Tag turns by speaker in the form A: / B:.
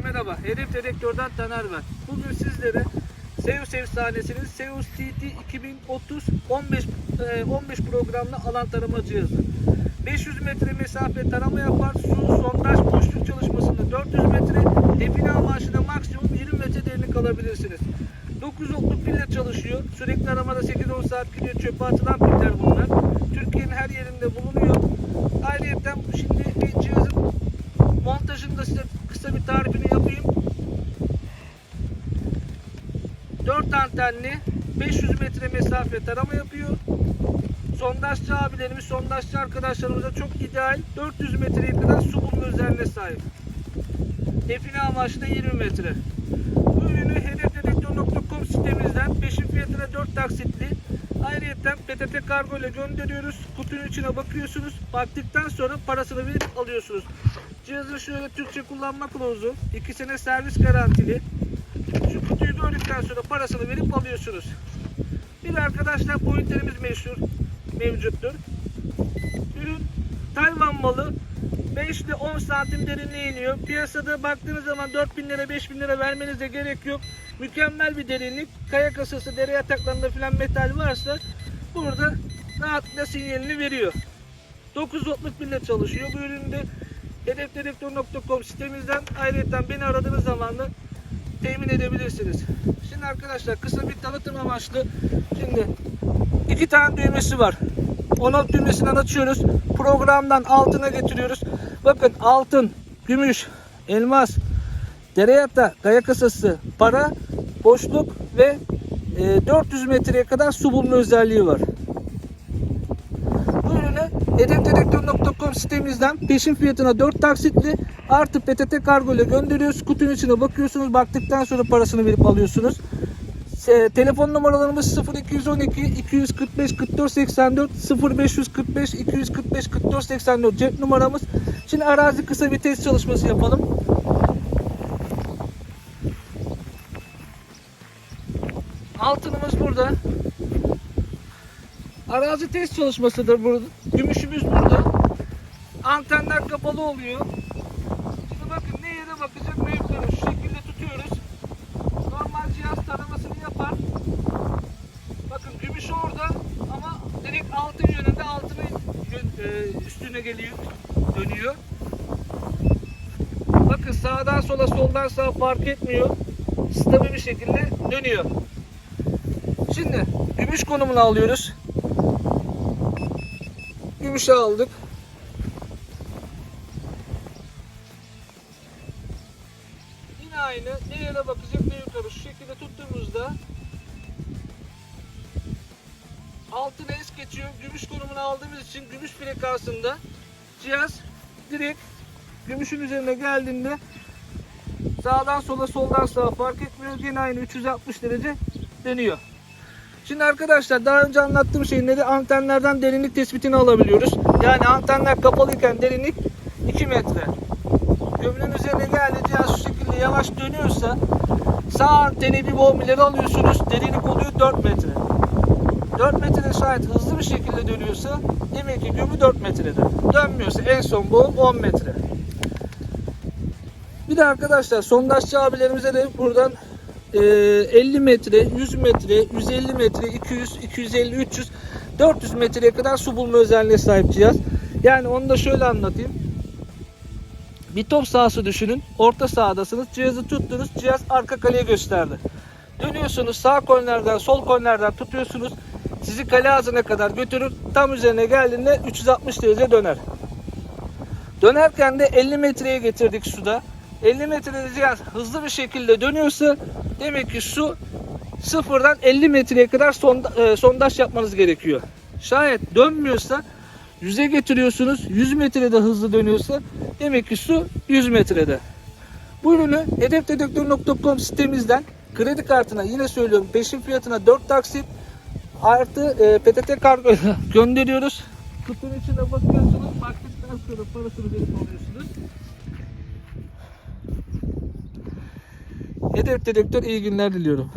A: merhaba. Hedef Dedektör'den Taner ben. Bugün sizlere Seus efsanesinin Seus TT 2030 15 e, 15 programlı alan tarama cihazı. 500 metre mesafe tarama yapar. Su, sondaj, boşluk çalışmasında 400 metre, define amaçlı maksimum 20 metre derinlik alabilirsiniz. 9 voltluk pille çalışıyor. Sürekli aramada 8-10 saat gidiyor. Çöpe atılan piller bunlar. Türkiye'nin her yerinde bulunuyor. Ayrıca şimdi bir cihazın montajını da size kısa bir tarifini yapayım. 4 antenli 500 metre mesafe tarama yapıyor. Sondajçı abilerimiz, sondajçı arkadaşlarımıza çok ideal 400 metreye kadar su bulma özelliğine sahip. Define amaçlı 20 metre. Bu ürünü hedefdedektör.com sitemizden peşin fiyatına 4 taksitli Ayrıca PTT kargo ile gönderiyoruz. Kutunun içine bakıyorsunuz. Baktıktan sonra parasını verip alıyorsunuz. Cihazın şöyle Türkçe kullanma kılavuzu. 2 sene servis garantili. Şu kutuyu gördükten sonra parasını verip alıyorsunuz. Bir arkadaşlar pointerimiz meşhur mevcuttur. Ürün Tayvan malı 5 ile 10 santim derinliğe iniyor. Piyasada baktığınız zaman 4000 lira 5000 lira vermenize gerek yok. Mükemmel bir derinlik. Kaya kasası, dere yataklarında falan metal varsa burada rahatlıkla sinyalini veriyor. 9 voltluk pille çalışıyor. Bu üründe hedefdedektör.com sitemizden ayrıca beni aradığınız zaman da temin edebilirsiniz. Şimdi arkadaşlar kısa bir tanıtım amaçlı. Şimdi iki tane düğmesi var. On düğmesinden açıyoruz. Programdan altına getiriyoruz. Bakın altın, gümüş, elmas, dere yatağı, kaya kasası, para, boşluk ve e, 400 metreye kadar su bulma özelliği var. Hedefdedektör.com sitemizden peşin fiyatına 4 taksitli artı PTT kargo ile gönderiyoruz. Kutunun içine bakıyorsunuz. Baktıktan sonra parasını verip alıyorsunuz. E, telefon numaralarımız 0212 245 44 84 0545 245 44 84 cep numaramız. Şimdi arazi kısa bir test çalışması yapalım. Altınımız burada. Arazi test çalışmasıdır burada. Gümüşümüz burada. Antenler kapalı oluyor. Şimdi bakın ne yere bakacak ne yukarı. Şu şekilde tutuyoruz. Normal cihaz taramasını yapar. Bakın gümüş orada ama direkt altın yönünde altının e, üstüne geliyor. Dönüyor. Bakın sağdan sola soldan sağa fark etmiyor. Stabil bir şekilde dönüyor. Şimdi gümüş konumunu alıyoruz. Gümüşü aldık. Yine aynı. Ne yere bakacak ne yukarı. Şu şekilde tuttuğumuzda altına es geçiyor. Gümüş konumunu aldığımız için gümüş frekansında cihaz direkt gümüşün üzerine geldiğinde sağdan sola soldan sağa fark etmiyor. Yine aynı 360 derece dönüyor. Şimdi arkadaşlar daha önce anlattığım şeyin nedir? Antenlerden derinlik tespitini alabiliyoruz. Yani antenler kapalıyken derinlik 2 metre. Gömünün üzerine geldi cihaz şu şekilde yavaş dönüyorsa sağ anteni bir volmileri alıyorsunuz. Derinlik oluyor 4 metre. 4 metrede şayet hızlı bir şekilde dönüyorsa demek ki gömü 4 metrede. Dönmüyorsa en son bu 10 metre. Bir de arkadaşlar sondajçı abilerimize de buradan 50 metre, 100 metre, 150 metre, 200, 250, 300, 400 metreye kadar su bulma özelliğine sahip cihaz. Yani onu da şöyle anlatayım. Bir top sahası düşünün. Orta sahadasınız. Cihazı tuttunuz. Cihaz arka kaleye gösterdi. Dönüyorsunuz sağ kornerden sol kornerden tutuyorsunuz. Sizi kale ağzına kadar götürür. Tam üzerine geldiğinde 360 derece döner. Dönerken de 50 metreye getirdik suda. 50 metrede cihaz hızlı bir şekilde dönüyorsa demek ki su sıfırdan 50 metreye kadar sonda, e, sondaj yapmanız gerekiyor. Şayet dönmüyorsa yüze getiriyorsunuz. 100 metrede hızlı dönüyorsa demek ki su 100 metrede. Bu ürünü hedefdedektör.com sitemizden kredi kartına yine söylüyorum peşin fiyatına 4 taksit artı e, PTT kargo gönderiyoruz. Kutunun içine bakıyorsunuz. Baktıktan sonra parasını verip Hedef dedektör iyi günler diliyorum.